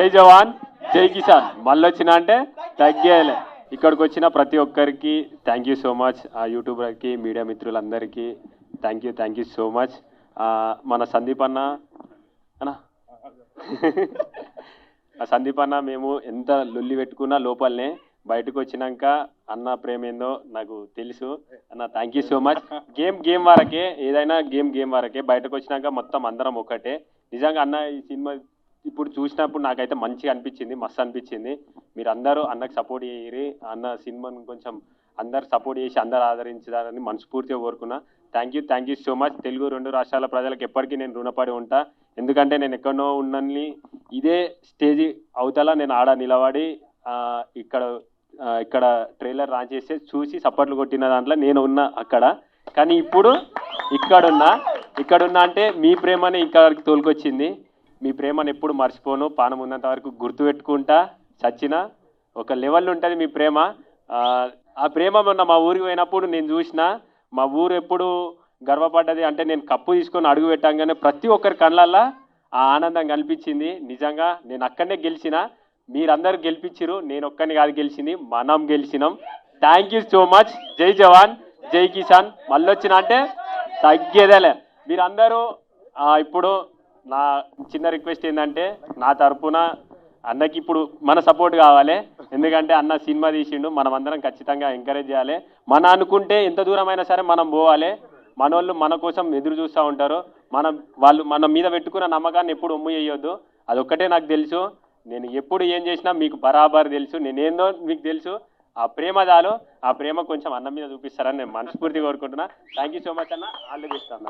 జై జవాన్ జై కిసాన్. మళ్ళీ వచ్చిన అంటే తగ్గేయాలి ఇక్కడికి వచ్చిన ప్రతి ఒక్కరికి థ్యాంక్ యూ సో మచ్ ఆ యూట్యూబర్కి మీడియా మిత్రులందరికీ thank you thank you so much మన సందీప్ అన్న అన్నా? ఆ సందీప్ అన్న మేము ఎంత లొల్లి పెట్టుకున్నా లోపలనే బయటకు వచ్చినాక అన్న ప్రేమ ఏందో నాకు తెలుసు. అన్న thank you so much game game వరకే ఏదైనా గేమ్ గేమ్ వరకే బయటకు వచ్చినాక మొత్తం అందరం ఒకటే. నిజంగా అన్న ఈ సినిమా ఇప్పుడు చూసినప్పుడు నాకైతే మంచిగా అనిపించింది మస్తు అనిపించింది. మీరందరూ అన్నకు సపోర్ట్ చేయరి అన్న సినిమాను కొంచెం అందరు సపోర్ట్ చేసి అందరు ఆదరించారని మనస్ఫూర్తిగా కోరుకున్నా. Thank you thank you so much Telugu రెండు రాష్ట్రాల ప్రజలకు ఎప్పటికీ నేను రుణపడి ఉంటా. ఎందుకంటే నేను ఎక్కడో ఉన్నని ఇదే స్టేజ్ అవతల నేను ఆడ నిలబడి ఇక్కడ ఇక్కడ ట్రైలర్ రాన్ చేస్తే చూసి సపోర్ట్లు కొట్టిన దాంట్లో నేను ఉన్నా అక్కడ. కానీ ఇప్పుడు ఇక్కడున్నా ఇక్కడున్నా అంటే మీ ప్రేమని ఇక్కడికి తోలుకొచ్చింది. మీ ప్రేమను ఎప్పుడు మర్చిపోను. పానం ఉన్నంత వరకు గుర్తుపెట్టుకుంటా చచ్చిన ఒక లెవెల్ ఉంటుంది మీ ప్రేమ. ఆ, ప్రేమ మొన్న మా ఊరికి పోయినప్పుడు నేను చూసిన మా ఊరు ఎప్పుడు గర్వపడ్డది అంటే నేను కప్పు తీసుకొని అడుగు పెట్టంగానే ప్రతి ఒక్కరి కళ్ళల్లో ఆ ఆనందం కనిపించింది నిజంగా నేను అక్కడనే గెలిచిన మీరందరూ గెలిపించారు నేను ఒక్కరిని కాదు గెలిచింది మనం గెలిచినాం. థ్యాంక్ యూ సో మచ్ జై జవాన్ జై కిసాన్. మళ్ళీ వచ్చిన అంటే తగ్గేదేలే. మీరందరూ ఇప్పుడు నా చిన్న రిక్వెస్ట్ ఏంటంటే నా తరపున అన్నకి ఇప్పుడు మన సపోర్ట్ కావాలి. ఎందుకంటే అన్న సినిమా తీసిండు మనం అందరం ఖచ్చితంగా ఎంకరేజ్ చేయాలి. మన అనుకుంటే ఎంత దూరమైనా సరే మనం పోవాలి. మన మన కోసం ఎదురు చూస్తూ ఉంటారు. మనం వాళ్ళు మన మీద పెట్టుకున్న నమ్మకాన్ని ఎప్పుడు ఒమ్ము చేయొద్దు. అదొక్కటే నాకు తెలుసు. నేను ఎప్పుడు ఏం చేసినా మీకు బరాబర్ తెలుసు. నేనేందో మీకు తెలుసు. ఆ ప్రేమ చాలు. ఆ ప్రేమ కొంచెం అన్న మీద చూపిస్తారని నేను మనస్ఫూర్తి కోరుకుంటున్నా. థ్యాంక్ యూ సో మచ్ అన్న. ఆల్ ది బెస్ట్ అన్న.